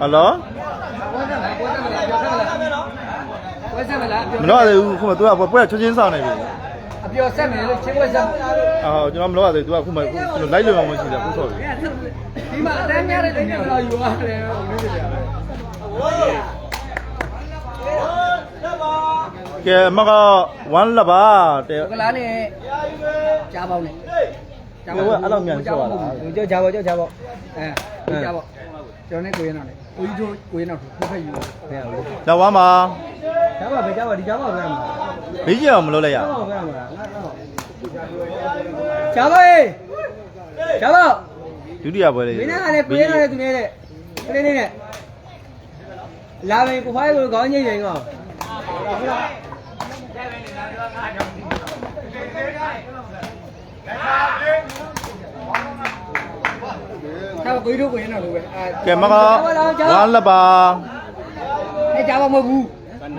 ဟယ်လိုဝက်ဆက်မလားမလို့ရသေးဘူးခုမှ तू ကပွဲချက်ချင်းစောင်းနေပြီအပြောဆက်မယ်လို့ချင်းဝက်ဆက်အော်ကျွန်တော်မလို့ရသေး तू ကခုမှခုလိုက်လို့မှမရှိတယ်ခုဆော်ပြီဒီမှာအတန်းများတဲ့တိုင်းကတော့ယူရတယ်ဟုတ်လို့ပြရမယ်ကဲအမက1လပါတဲ့ကလားနဲ့ကြားပေါင်းနဲ့ ဟိုကအဲ့လိုမြန်ဆော့ရတာဟိုကြောက်ကြားပေါကြောက်ကြားပေါအဲကြားပေါကျွန်တော်နဲ့ကိုရင်တော့လေကိုကြီးတို့ကိုရင်တော့ဖက်ဖက်ယူတယ်ဟုတ်လာဝမ်းပါကြားပါပဲကြားပါဒီကြားပါပဲမှာဘေးကြီးအောင်မလို့လိုက်ရကြားပါပဲမှာကြားပါရေးကြားပါဒုတိယပွဲလေးမင်းကလည်းကိုရင်တော့လေသူနေတဲ့ကလေးလေးနဲ့လာမယ်ကိုဖိုင်းကိုခေါင်းညိတ်ရင်ကော အဲ့ ကိုကြီးတို့ကိုရင်တော့လို့ပဲအဲကဲမက1လပါအဲကြားပါမဟုတ်ဘူး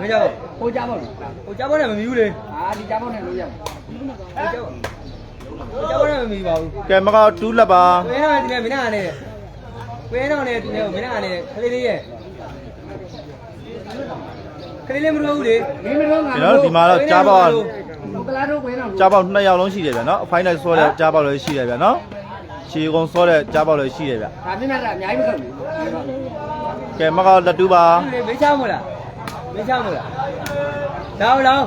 မကြောက်ဟိုကြားပါလို့ဟိုကြားပေါ်နဲ့မမီဘူးလေအာဒီကြားပါနဲ့လို့ရမှာဟိုကြားဟိုကြားပေါ်နဲ့မမီပါဘူးကဲမက2လပါကိုရဲတော့ဒီနေ့မင်းနာနဲ့ကိုရဲတော့လည်းဒီနေ့မင်းနာနဲ့ခလေးလေးရဲ့ခလေးလေးမလို့ဘူးလေမင်းမလို့ငါကျွန်တော်ဒီမှာတော့ကြားပေါက်ကလာတို့ကိုရင်တော့ကြားပေါက်2ယောက်လုံးရှိတယ်ဗျာနော်အဖိုင်းလိုက်ဆောတဲ့ကြားပေါက်လည်းရှိတယ်ဗျာနော် ခြေကုံဆောတဲ့ကြားပေါက်လည်းရှိတယ်ဗျာဒါပြင်းတာအများကြီးမခက်ဘူးကဲမကလက်တူပါဘူးလေမေးချမို့လားမေးချမို့လားလောင်းလောင်း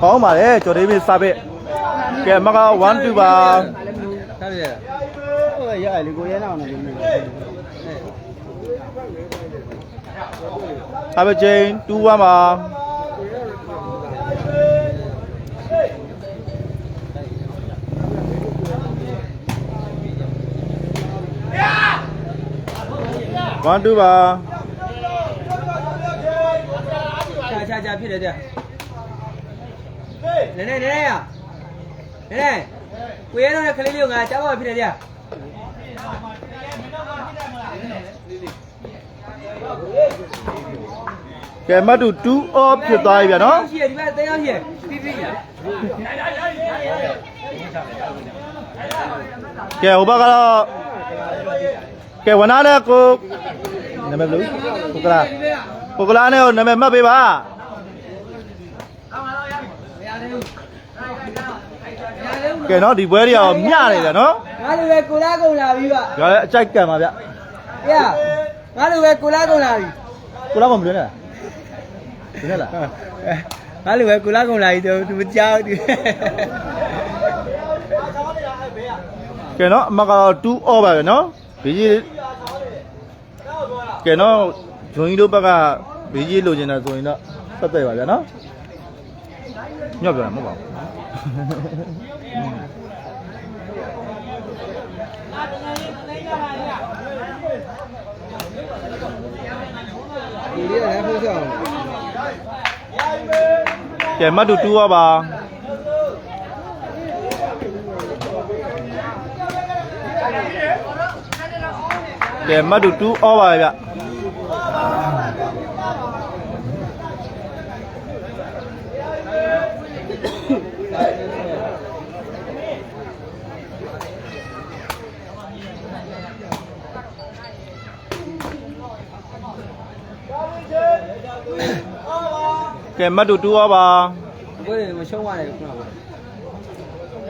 ဟောင်းပါလေကျော်ဒေးဗစ်စာပစ်ကဲမက1 2ပါထားပြရဟိုရရလေကိုရဲတော့နေပြီစာပစ်ချင်း2 1ပါ 1 2ပါချာချာချာဖြစ်တယ်တဲ့နည်းနည်းနည်းနည်းရနည်းနည်းကိုရဲတော့ခလေးလေးကိုငါကြားပေါ်ဖြစ်တယ်တဲ့ကဲမတူ2 off ဖြစ်သွားပြီဗျာနော်ရှိရဒီဘက်တရားရှိရပြီးပြီးရကဲဟိုဘက်ကတော့ ကဲဝနာနဲ့ကိုနာမည်ဘယ်လိုကိုကလာကိုကလာနဲ့ကိုနာမည်မှတ်ပေးပါကဲနော်ဒီပွဲတွေရောမျှနေတယ်နော်ငါလိုပဲကိုလာကုန်လာပြီပါဒါလည်းအကြိုက်ကံပါဗျ။ရငါလိုပဲကိုလာကုန်လာပြီကိုလာမမလွန်းနဲ့လားလွန်းနဲ့လား။ငါလိုပဲကိုလာကုန်လာပြီသူသူမကြောက်ဘူးကဲနော်အမကတော့2 off ပါပဲနော် ဘေးကြီးကဲနော်ဂျွန်ကြီးတို့ဘက်ကဘေးကြီးလိုချင်တာဆိုရင်တော့သက်သက်ပါဗျာနော်ညော့ပြောတာမဟုတ်ပါဘူး။ဒီလေးလည်းဖိုးချအောင်ကဲမတ်တူ2ပါ ကဲမတ်တူ2 off ပါဗျကဲမတ်တူ2 off ပါ။ကိုယ်မရှုံးရတယ်ခုနက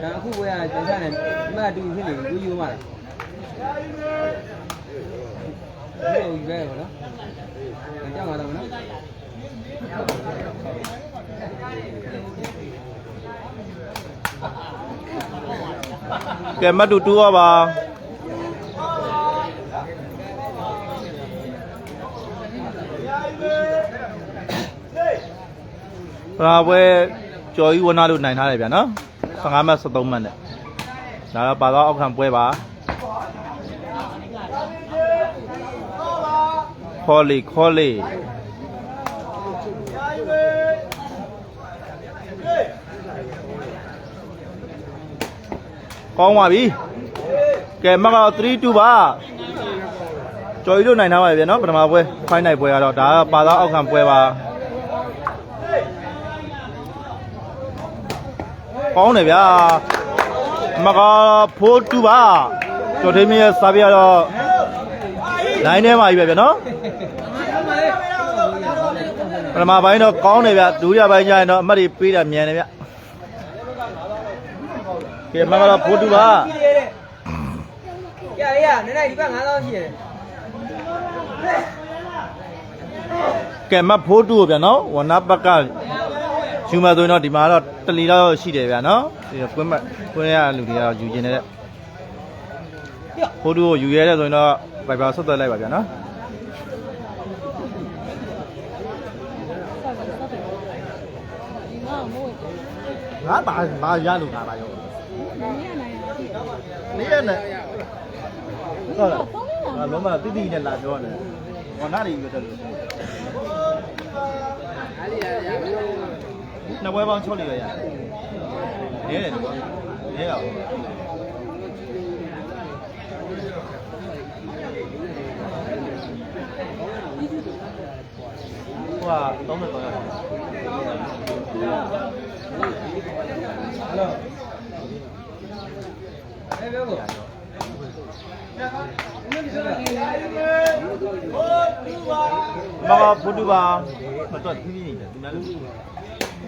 ။ဒါအခုကိုရကျန်ချတယ်အမကတူဖြစ်နေပြီကိုယူမှာလား။ ဒီလိုပဲပေါ့နော်။ကြောက်မှာတော့နော်ကဲမတ်တူ2 off ပါပရာပွဲကျော်ကြီးဝနာလို့နိုင်ထားတယ်ဗျာနော်15မှတ်73မှတ်နဲ့ဒါတော့ပါတော့အောက်ခံပွဲပါ ခေါ်လီခေါ်လီကောင်းပါပြီကဲမကတော့3 2ပါကျော်ကြီးလို့နိုင်ထားပါဗျာနော်ပထမပွဲဖိုင်းနိုင်ပွဲကတော့ဒါကပါတော့အောက်ခံပွဲပါကောင်းတယ်ဗျာမကဖိုးတူပါကျော်ထင်းမင်းရဲ့စာပြတော့ နိုင်ထဲမှာကြီးပဲဗျနော်ပထမပိုင်းတော့ကောင်းတယ်ဗျဒုတိယပိုင်းကျရင်တော့အမှတ်တွေပေးတာမြန်တယ်ဗျကဲမကတော့ဖိုးတူပါရရရနေနေဒီဘက်9000ရှိတယ်ကဲမဖိုးတူကိုဗျနော်ဝနဘက်ကယူမဆိုရင်တော့ဒီမှာတော့တလီတော့ရှိတယ်ဗျနော်ဒီကွင်းမကွင်းရလူတွေကတော့ယူကျင်နေတဲ့ဖိုးတူကိုယူရဲတဲ့ဆိုရင်တော့ ဗိုက်ဘာဆက်သွယ်လိုက်ပါဗျနော်ငါဘာဘာရလို့ငါပါရောနေရနဲ့ဟုတ်လားငါလုံးမတိတိနဲ့လာပြောနေဝနာရီရွတ်တယ်လို့နှစ်ဘွဲပေါင်း6လီရရနေတယ်နော်နေရအောင် ဟွာသုံးမယ်တော့ရဘယ်ပြောကိုမကဘုဒ္ဓဘာမတော့ဖြည်းဖြည်းနေတယ်သူများလို့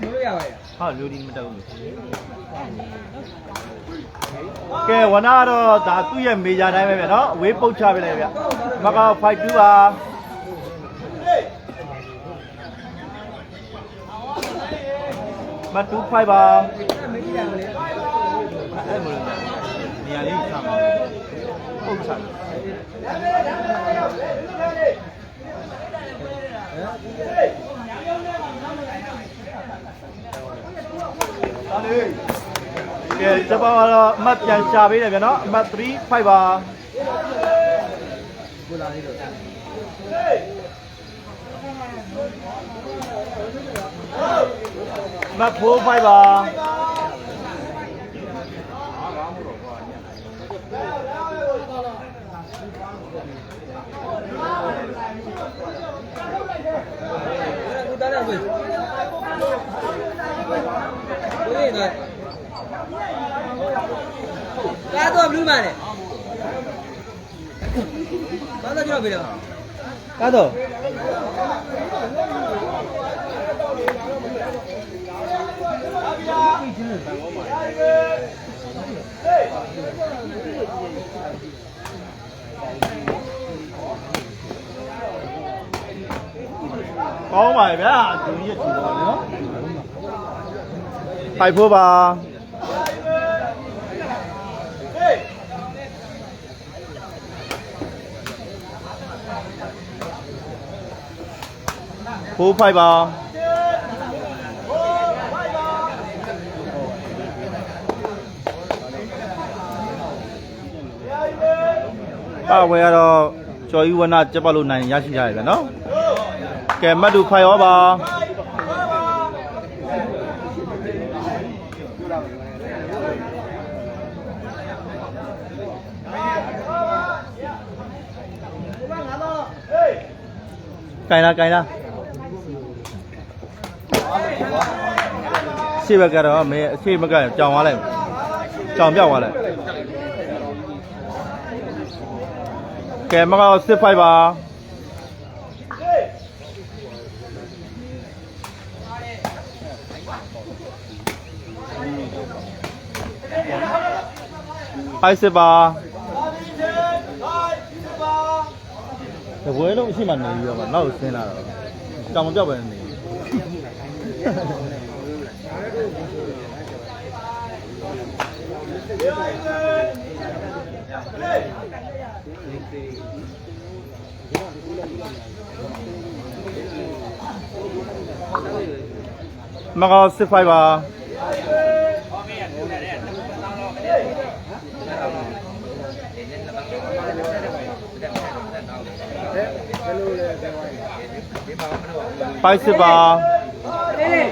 လို့ရပါရဲ့ဟာလူဒီမတက်ဘူးကဲဝနာတော့ဒါသူ့ရဲ့မေဂျာတိုင်းပဲဗျနော်အဝေးပုတ်ချပေးလိုက်ဗျမက5 2ပါ မတူ5ပါမကြီးတယ်မလေးအဲ့မလို့နေရာလေးချမှာပုတ်ချတယ်ဟာလေကဲစပါတော့အမှတ်ပြန်ရှာပေးတယ်ဗျနော်အမှတ်3 5ပါကိုလာလေးတော့အ မှတ်4 5ပါကိုတားတယ်ကိုကိုရင်တော့ကားတော့ဘလူးမနဲ့ဘာသာကြောက်ပြီတော့ကားတော့ ကောင်းပါရဲ့ဗျာဒူကြီးရဲ့ထူပါနော်ဖိုက်ဖို့ ပါဖိုးဖိုက်ပါပါဝဲကတော့ကျော်ယူဝနာကျက်ပတ်လို့နိုင်ရရှိကြရတယ်ဗျာနော်ကဲမတ်တူဖိုင်ရောပါကင်လာကင်လာရှေ့ဘက်ကတော့မင်းအရှေ့ဘက်ကကြောင်သွားလိုက်ကြောင်ပြောက်သွားလိုက် ကဲမကောစစ်ဖိုက်ပါဟိုက်စစ်ပါတပွဲလုံးအရှိမှနေပြီးတော့မှနောက်ဆင်းလာတော့တောင်မပြောက်ပဲနေ မကောစစ်ဖိုက်ပါပိုက်စစ်ပါလေးလေး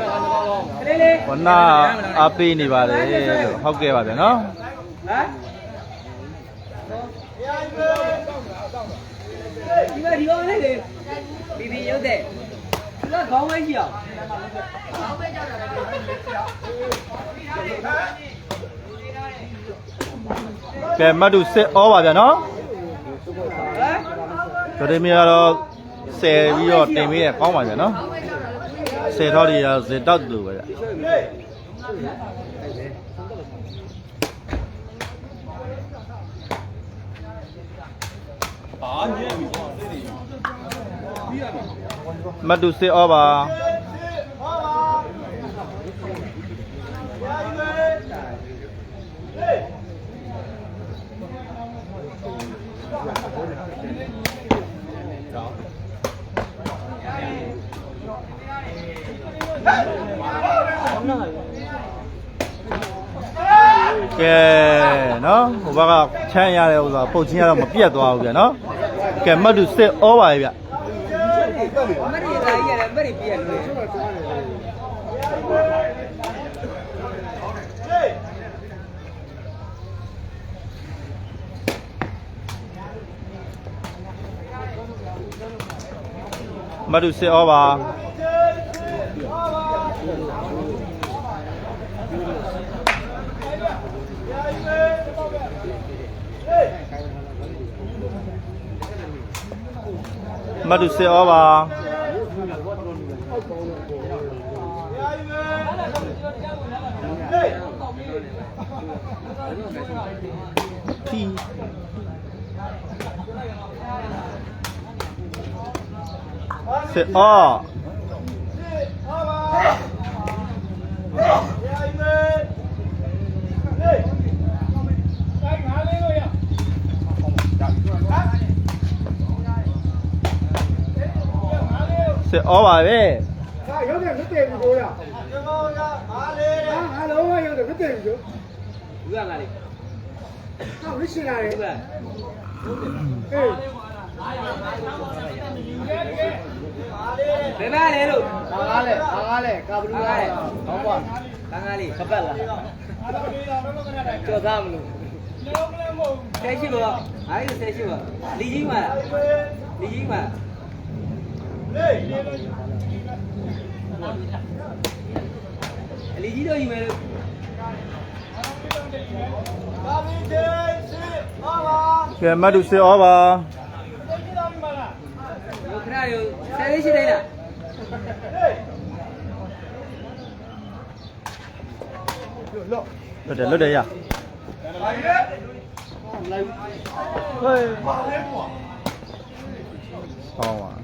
လေးလေးဝနာအားပေးနေပါတယ်လို့ဟုတ်ကဲ့ပါဗျာနော်ဟမ် ဒီမှာဒီကောင်လေးလေဘီဘီရုပ်တဲ့သူကခေါင်းမဲကြီးအောင်ခေါင်းမဲကြောက်တာကဲမတ်တူစစ်ဩပါဗျာနော်ဒိုဒေမီကတော့ဆယ်ပြီးတော့တင်ပြီးရကောင်းပါဗျာနော်ဆယ်ထောက်တွေကဇေတောက်တူပဲဗျာ မတ်တူစစ်ဩပါကဲနော်ဟိုဘက်ကချမ်းရတဲ့ဥစ္စာပုတ်ချင်းရတော့မပြတ်သွားဘူးဗျာနော် ကဲမတ်တူစစ်ဩပါရဲ့ဗျာမရီလာကြီးရတယ်မရီပြည့်လို့မတ်တူစစ်ဩပါ မတ်တူစစ်ဩပါဖြီစစ်ဩ စစ်ဩပါပဲဟာရောက်တယ်မတည့်ဘူးကိုရကျွန်တော်ကဟာလေဟာဟာလုံးဝရောက်တယ်မတည့်ဘူးကိုဘူးကငါလေးဟာမရှိလာတယ်ဘူးကအေးဘယ်မှာလဲလို့ဟာကားလေဟာကားလေကာဘလူးကားလေဟောပါငါငါလေးခပတ်လားကြော်သားမလို့ဆဲရှိပါအားရဆဲရှိပါလီကြီးမှာလီကြီးမှာ လီကြီးတော့ယူမယ်လို့ကဲမတ်တူစစ်ဩပါခဏရောဆဲလေးရှိနေလားလွတ်တယ်လွတ်တယ်ရဟေးဟောပါ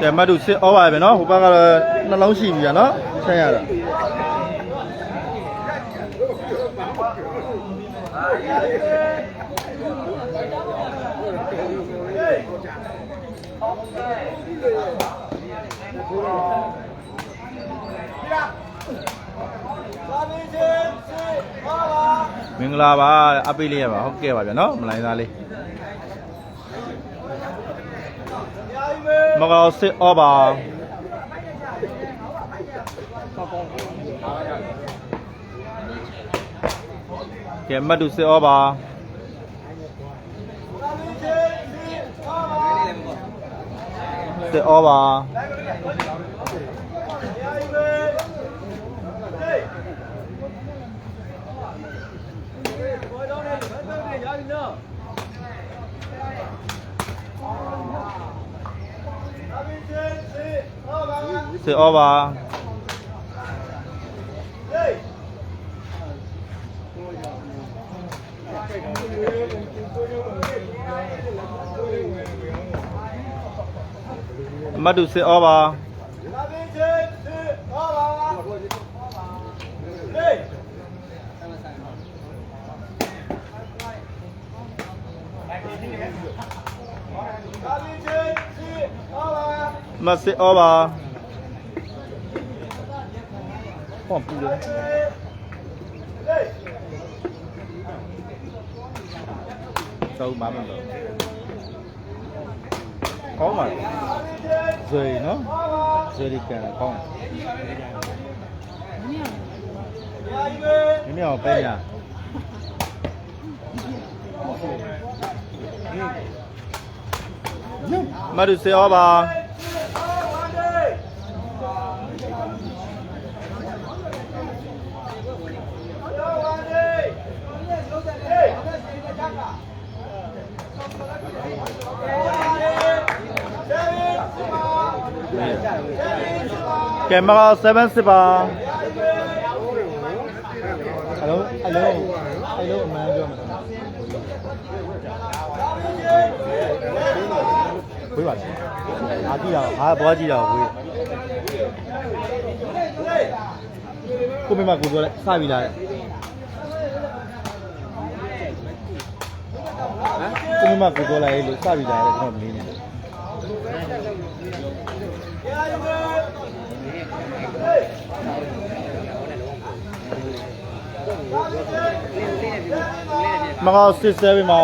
ကဲမတ်တူစစ်ဩပါပဲနော်ဟိုဘက်ကတော့နှလုံးရှိပြီကနော်ဆန်းရတာမင်္ဂလာပါအပိလေးရပါဟုတ်ကဲ့ပါဗျာနော်မလိုင်းသားလေး မကောစစ်ဩပါကဲမတ်တူစစ်ဩပါစစ်ဩပါ စစ်ဩပါမတ်တူစစ်ဩပါမတ်စစ်ဩပါ ဟောပူတယ်သောက်ပါမလို့ကောင်းပါလေဇွေနော်ဇွေဒီကန်ကောင်းတ မြင်မြင်အောင်ပဲညာမတ်တူစစ်ဩပါကဲမက7စစ်ပါအလုံးအလုံးအလုံးအမှန်ပြောမှာဝေးပါလားအာကြည့်တာဟာဘွားကြည့်တာဝေးကိုမေမကိုပြောလိုက်စပြီလားဟမ်ကိုမေမကိုပြောလိုက်လို့စပြီလားကျွန်တော်မလေးနေ မကောစစ်ဆဲပြီမှာ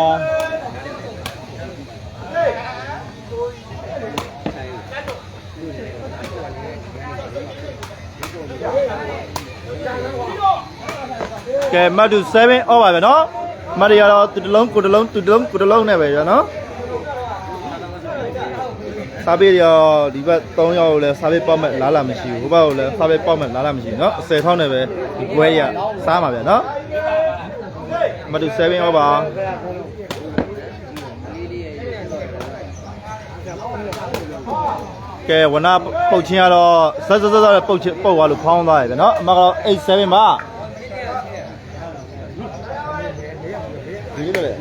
ကဲမတ်တူ7 over ပဲเนาะမတ်ရတော့တူတလုံးကိုတလုံးတူတလုံးကိုတလုံးနဲ့ပဲရနော်စာပေရောဒီဘက်3ရောက်လဲစာပေပေါက်မဲ့လားလာမရှိဘူးဟိုဘက်ကိုလည်းစာပေပေါက်မဲ့လားလာမရှိဘူးเนาะအစယ်ထောင်းနဲ့ပဲဒီပွဲရစားမှာဗျာเนาะ နံပါတ်7 over ကဲဝနာပုတ်ချင်းကတော့ဇက်ဇက်ဇက်ပုတ်ချင်းပုတ်သွားလို့ဖောင်းသွားရတယ်နော်အမကတော့87ပါဒီလိုလေလေလေ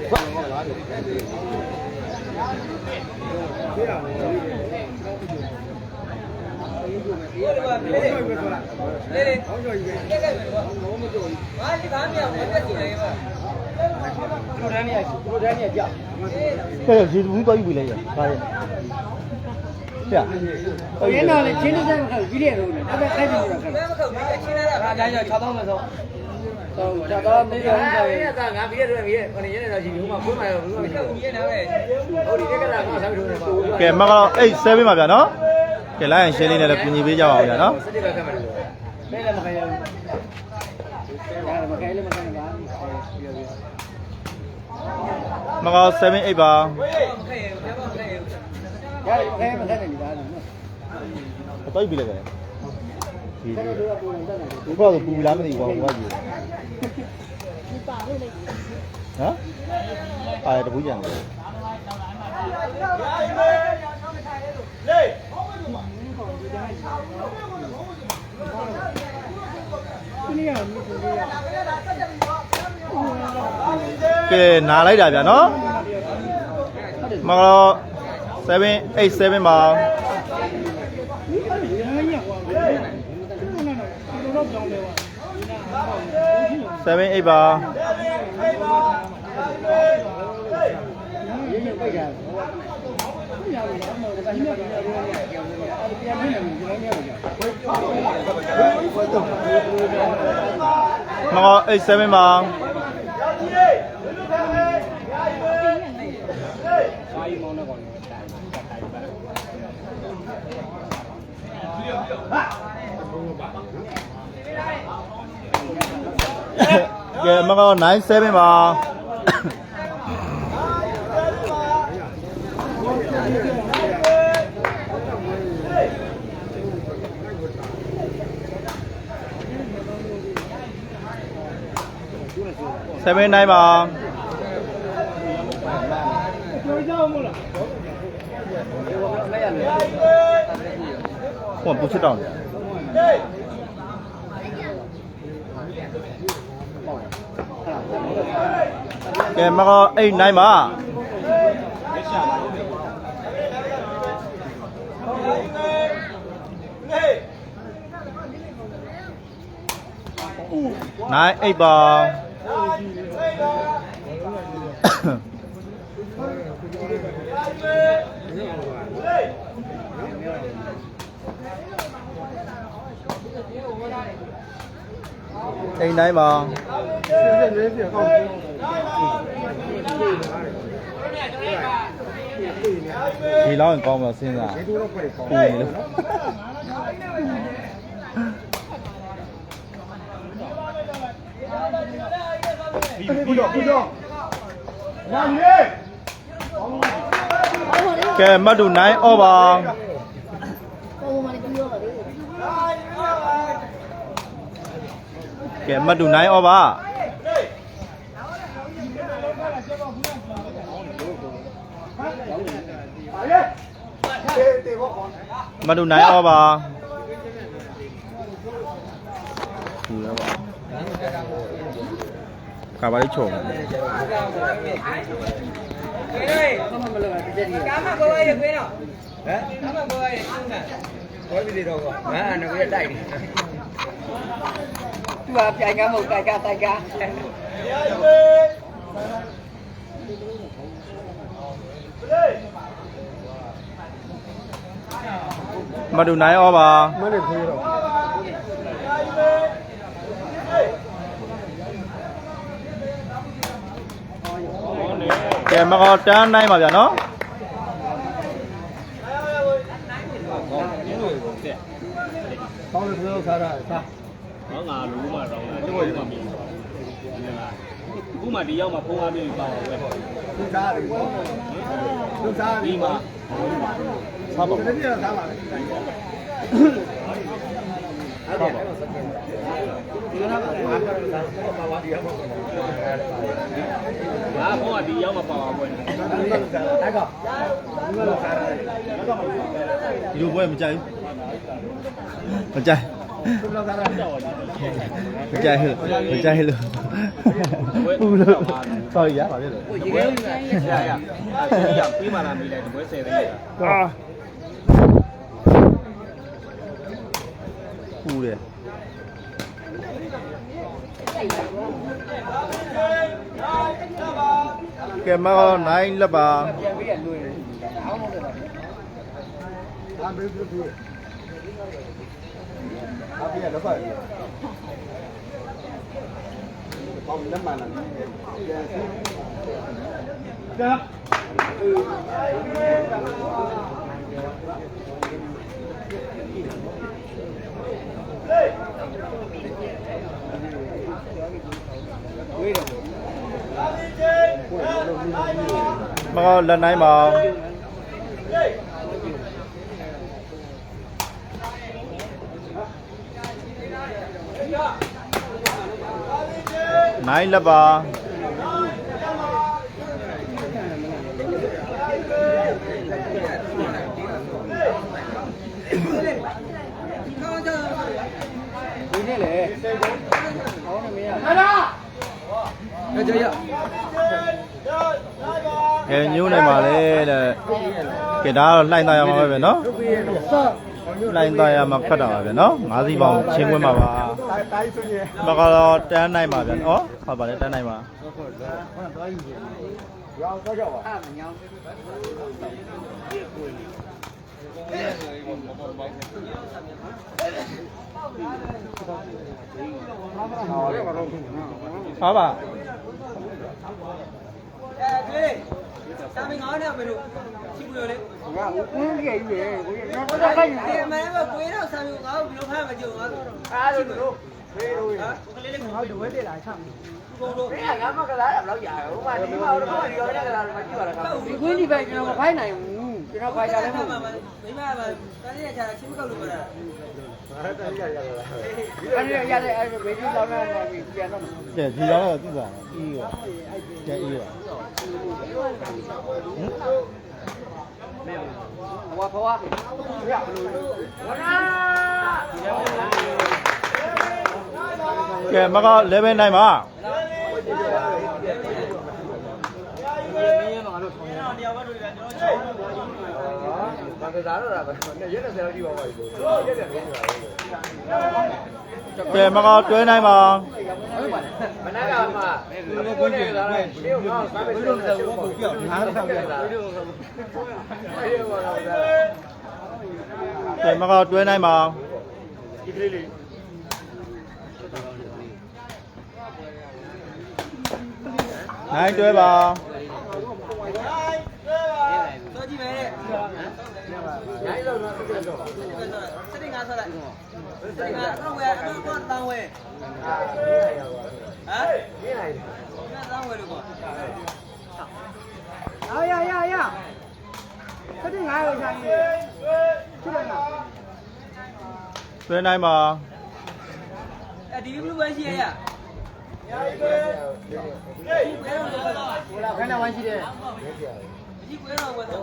လေ ဘူးတော့ယူပြီလေရပါရဲ့ပြရင်းတော့လေချင်းတဲ့ဆိုင်မှာကြီးတယ်လို့ဒါပဲခိုက်ပြီးတော့ခက်ဘယ်မခုတ်ဒီချင်းလာတာဒါကြောင့်6ပေါင်းမစောတော့ဒါတော့မေးရုံနဲ့ဘယ်ကငါပြီးရတယ်ပြီးရခဏရနေတော့ရှိဘူးမှဖွင့်မှရောဘူးမှမရှိဘူးပြီးနေပဲဟိုဒီကကလာကစားပြီးတော့နေပါဘူးကဲမကတော့87ပါဗျာနော်ကဲလိုက်ရင်ရှင်းလေးနဲ့လည်းပြင်ပေးကြပါဦးဗျာနော် စတိပဲကမှတယ် ဘယ်လည်းမခိုင်ရဘူးဒါမခိုင်လည်းမခိုင်ပါဘူးပြောပြ မကတော့78ပါရတယ်မခိုင်မခိုင်နေပါဘူးနော်အတော့ပြီလေကဲဒီတို့ကပုံစံတက်တယ်ဒီဘောကပူလာမသိဘူးကွာဟိုကကြီးဟမ်အာတပူးကြံတယ်ဒီနေ့ကမြင်လို့ရ ကဲနာလိုက်တာဗျာနော်မကတော့787ပါရမ်းရကွာဘယ်လိုတော့ကြောင်းလဲဝါ78ပါရင်းရပိတ်ကြတယ်ရရရမောဒါကညနေရရရအဲ့ပြန်နေတယ်ဒီလိုမျိုးကြမကတော့87ပါ စာရီမောင်းတော့ကောင်းတယ် ကဲမကတော့97ပါ79ပါပြောကြအောင်မလား လက်ရတယ် ဟိုပူချစ်တောင်းတယ်ကဲမကောအိတ်နိုင်ပါနိုင်အိတ်ပါ အိတ်နိုင်ပါဒီလောက်ရင်ကောင်းမလားစဉ်းစားဒီတော့ပဲကောင်းပြီလို့ပြီးတော့ပြီးတော့ညာကြီးကဲမတ်တူ9 over ကဲမတ်တူ9 over မတ်တူ9 over ပူတယ်ပေါ့ကာပါလေးချုံတယ်ဘာမှမလုပ်ဘူးတကယ်ကြီးကာမဘောရခွေးတော့ဟမ်ကာမဘောရကျုံးတာဘောပြီတော့ကောငါအနကရတိုက်တယ် သူကပြိုင်ကမဟုတ်တိုက်ကတိုက်ကမတူနိုင်ဩပါမနဲ့ဖေးတော့ကဲမကောတန်း နိုင်ပါဗျာနော်ကောင်းတယ်ပြောစားတာစားဟောငါလူမှတော့ငါတော့မှမြင်အခုမှဒီရောက်မှဖုံးအားပြီးပါတော့ပဲသူစားတယ်သူစားတယ်ဒီမှာစားပါတတိယစားပါလေငါဖုံးအားဒီရောက်မှပါပါပွဲအဲ့ကောဒီလိုစားတယ်ဒီလိုပွဲမကြိုက်ဘူးမကြိုက်သူလောက်စားတာ မကြိုက်ဘူးမကြိုက်လို့ပူလို့ sorry ရပါပြီလို့ကိုရေခဲဦးကရရအဲ့ဒီကပြီးမှလာမိလိုက်ဒီပွဲ10သိန်းအာပူတယ်ကဲမကောနိုင်လက်ပါပြန်ပြီးရလွယ်တယ်အောင်းမဟုတ်တယ်အမေပြပြ အဖေကတော့ပါဘောင်းလက်မှန်လားကြာ မကောလက်နိုင်ပါနိုင်လက်ပါဒီနေ့လေအောင်းနေမရဟာလားကြရအဲညိုးနေပါလေတဲ့ကဲဒါကတော့လှိုင်းသားရမှာပဲပဲနော်လှိုင်းသားရမှာဖတ်တာပါဗျနော်ငါးစီပေါင်းချင်းခွင်းပါပါတိုင်းဆိုရင်မကတော့တန်းနိုင်ပါဗျဩဟု တ်ပါလေတန်းနိုင်ပါရောင်းတော့ကြောက်ပါအာမညောင်းဟုတ်ပါအဲကလေးစာမင်းငေါင်းနေမလို့ချိပူရလေငါဦးင်းကြီးကြီးရေကိုရတော့ဘာသာခိုင်းနေမင်းကကိုယ်တော့စာမင်းငေါင်းဘယ်လိုဖမ်းမကြုံငါအားလို့လို့ဖေးလို့ဟာကလေးလေးငေါင်းဟောတဝဲတက်လာချမ်း ဘုံလို့ဘယ်ကငါမကစားရဘလောက်ရဟိုမှာဒီမှာတော့ဒီရောနဲ့ကစားတော့မကြည့်ပါလားဒီကွင်းဒီပဲကျွန်တော်မဖိုင်းနိုင်ဘူးကျွန်တော်ဖိုင်ကြလည်းမဟုတ်ဘူးမိမကတန်းရချာချင်းမကောက်လို့မလားအဲ့ဒါရရရအဲ့ဒီရတဲ့အဲ့ဒီဗီဒီယိုလောင်းနေပြီပြန်တော့ကဲဒီရောတော့သူ့ပါအေးရောကဲအေးရောဟွာဖွာရဝနာ ကဲမက11နိုင်ပါဘာကစားတော့တာပဲရက်တဲ့ဆရာကြီးပါပါဘူးရက်တဲ့ဆရာကြီးပါကဲမကတွဲနိုင်ပါမနက်ကမှဒီကိုနေလာတယ်ဒီကိုစားပဲလို့ဆိုတော့ကိုပြောငါတော့ပြန်လာတယ်ကဲမကတွဲနိုင်ပါဒီကလေးလေး နိုင်တွဲပါတော့ကြည့်မယ်ရိုင်းလို့တော့ပြတ်တော့စတိငါဆောလိုက်စတိ ခဏဝိုင်းရှိတယ်ဒီကွဲတော့ကွာတော့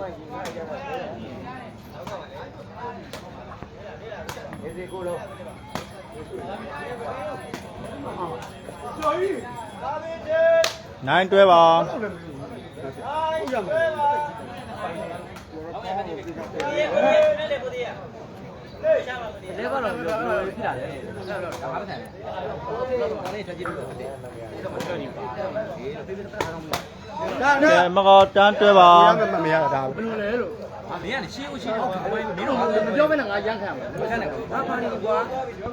ဒီစီကိုလုံးကျော်ကြီးဒါပေတဲ့နိုင်တွဲပါနိုင်တွဲပါဟုတ်ကဲ့ဟဲ့ဒီကိုဒီရ လဲပါတော့ပြောပြောဖြစ်လာတယ်ဒါတော့ဒါမှမဆိုင်ဘူးဒါလေးထွက်ကြည့်လို့တယ်ဒါမှထွက်နေပါဒါကဲမကောတန်းတွဲပါမမရတာဒါဘယ်လိုလဲလို့အာမင်းကနေရှင်းဦးရှင်းတော့မင်းတို့မပြောဘဲနဲ့ငါရမ်းခံမှာမခံနိုင်ဘူးဘာပါနေကွာ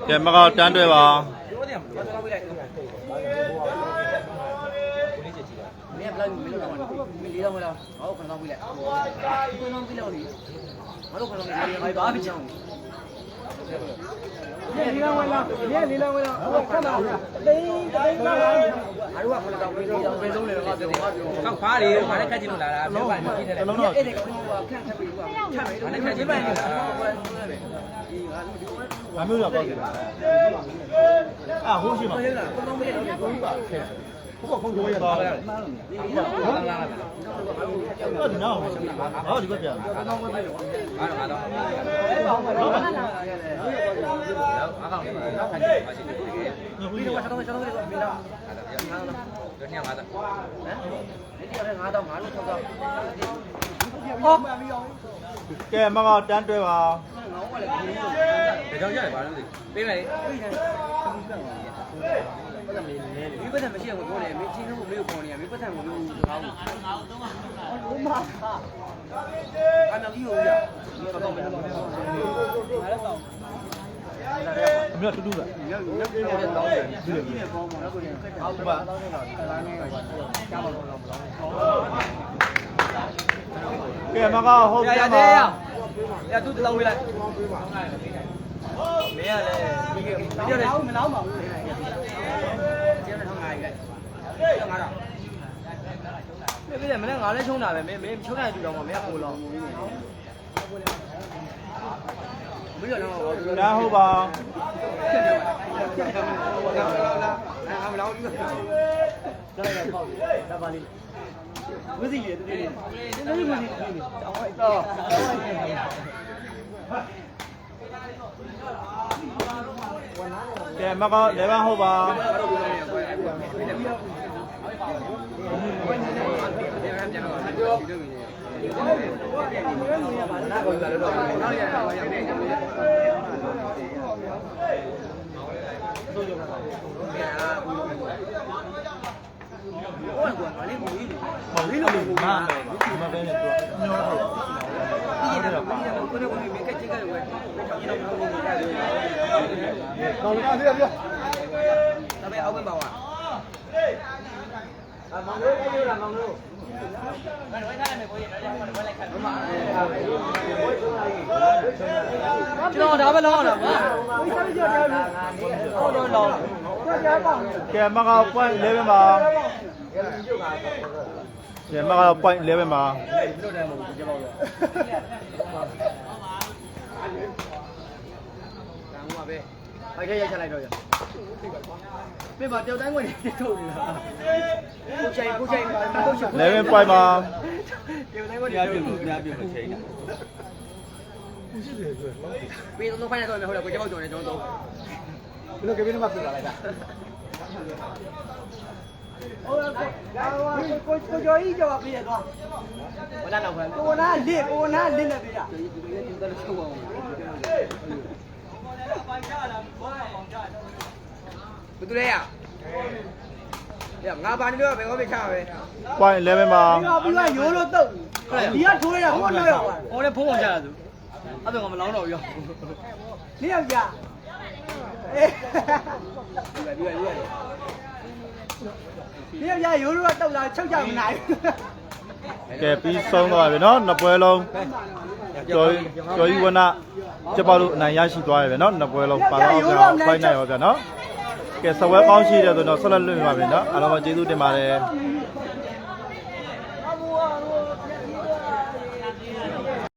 ကဲမကောတန်းတွဲပါပြောတယ်မလို့သွားဝေးလိုက်မင်းဘယ်လောက်မင်းလောက်တော့မင်းလေးတော့မလားဟောခဏတော့ဝေးလိုက်ခဏတော့ဝေးလိုက်လေမလို့ခဏတော့လေးဘာဖြစ်ချောင်း ဒီလမ်းဝဲလားဒီလမ်းဝဲလားဟိုခက်လာလိမ့်တိတ်ပါလားအားလုံးကခဏတော့ဝေးတော့ဝေးဆုံးလေတော့ပြောကောက်ဖားလေဘာနဲ့ခက်ကြည့်လို့လာတာပြောပါနေကြည့်တယ်အဲ့ဒါကခန့်ထပ်ပြီးကွာခန့်မယ်ဘာနဲ့ခက်ကြည့်ပါနေလားဒီငါတို့ဒီငါမျိုးရပေါ့အာဟိုးရှိမှာဘယ်လား ကောင်းကောင်းလေးတော့ကိုပါခဲဘုကခုံးရသွားတယ်ဒီလာလာဟုတ်ဒီနောက်ဟောဒီဘက်ပြန်အားတော့အားတော့အားကောင်းလေးနောက်ခံ ပါရှိတယ်ပြီးတော့ကျွန်တော်ကျွန်တော်တို့ပြီးတော့ငါတော့ဒီနေ့ငါတော့ဟမ်ဒီနေ့ငါတော့ငါတို့ထောက်တော့ဟောကဲမကောတန်းတွဲပါငေါ့ကလည်းဒီလိုဒါကြောင့်ရတယ်ဘာလို့လဲပေးမယ်ပေးတယ်မိပတ်တယ်မရှိအောင်ပြောတယ်မင်းချင်းတို့ကိုမေးကိုခေါ်နေရမိပတ်တယ်ကိုလို့စကားကိုဟိုမှာအနာကြီးကိုရဒီကတော့မင်းတို့ငါလည်းတော့အမျိုးတူတူလားရုပ်ရုပ်ပြနေတဲ့တောင်းတယ်ဒီလိုကြီးနဲ့ပေါင်းမှာတော့ကိုယ်ကအောက်ပါတောင်းနေတာကလာနေကြားမလို့တော့မလို့ကဲမကောဟုတ်ရပြီရပါတဲ့ရရသူ့တလုံးဝေးလိုက်မင်းကလည်းဒီကမင်းလည်းမလောက်ပါဘူး ကျင်းထောင်းလိုက်လိုက်ငါတော့ပြည့်တယ်မင်းငါလည်းချုံတာပဲမင်းမင်းချုံတဲ့တူတော့မင်းကိုလောမင်းရောတော့တန်းဟုတ်ပါငါမလောဘူးလာလာပေါ့ဒါပါလိဝစီရတူလေးတူလေးဝစီတူလေးတောင်းလိုက်တော့ ကဲမကောလေဘန်ဟုတ်ပါဟိုကငါလေးကိုကြီးမဟုတ်ဘူးလို့မမပဲနဲ့သူညောတော့ဒီကတော့ကိုယ်ကိုယ်ကိုကက်ချစ်ကြရွယ်တောင်းရင်တော့ဘုံဘုံရတယ် ကောင်းလားပြောပြောဒါပေမဲ့အောက်ဘက်ပါဝါအမောင်လေးကြည့်ရမောင်လို့ဘယ်လိုခိုင်းလဲကိုကြီးတော့ဘယ်လိုက်ခိုင်းမှာကျွန်တော်ဒါပဲလောင်းတာကွာဝိစားပြောတယ်ဟုတ်တော့လောင်းကြားပါကဲမကော point 11ပါကဲမကော point 11ပါလို့ တယ်မဟုတ်ဘူးကျွန်တော်ရောတန်မှာပဲဖိုက်ခဲရိုက်ချလိုက်တော့ရပြပါတောက်တိုင်းဝင်ထုတ်နေတာကိုချိန်ကိုချိန်မတော့ချက်11 point ပါတောက်တိုင်းဝင်များပြလို့များပြလို့ချိန်တာပြီးတော့ဖိုင်နေတော့ဟုတ်တယ်ကိုကြောက်ကြော်နေကျွန်တော်တော့ဘယ်လိုကပြင်းမှာပြလာလိုက်တာ ဟိုကိုကိုကိုကျော်ကြီးကြော်ပြရတော့ဝလာတော့ခွဲကိုနာလစ်ကိုနာလစ်နဲ့ပြရဘယ်သူလဲရရငါပါနေတော့ဘယ်ကောပဲချပဲ point 11ပါဒီကပြီးတော့ရိုးလို့တုတ်ဒီကထိုးရဟိုလို့ရောက်ဟောလည်းဖုံးအောင်ချတာသူအဲ့တော့ငါမလောင်းတော့ရောနေရောက်ကြအေးဒီကဒီကဒီက ဒီကရိုးရိုးတော့လာချုပ်ကြမနိုင်ကဲပြီးဆုံးသွားပြီနော်နှစ်ပွဲလုံးကျော်ကျော်ယူဝနကျပါလို့အနိုင်ရရှိသွားရပြီနော်နှစ်ပွဲလုံးပါတော့ဗျာဖိုင်နယ်ရောဗျာနော်ကဲစဝဲကောင်းရှိတယ်ဆိုတော့ဆက်လက်လွှင့်ပါပြီနော်အားလုံးကျေးဇူးတင်ပါတယ်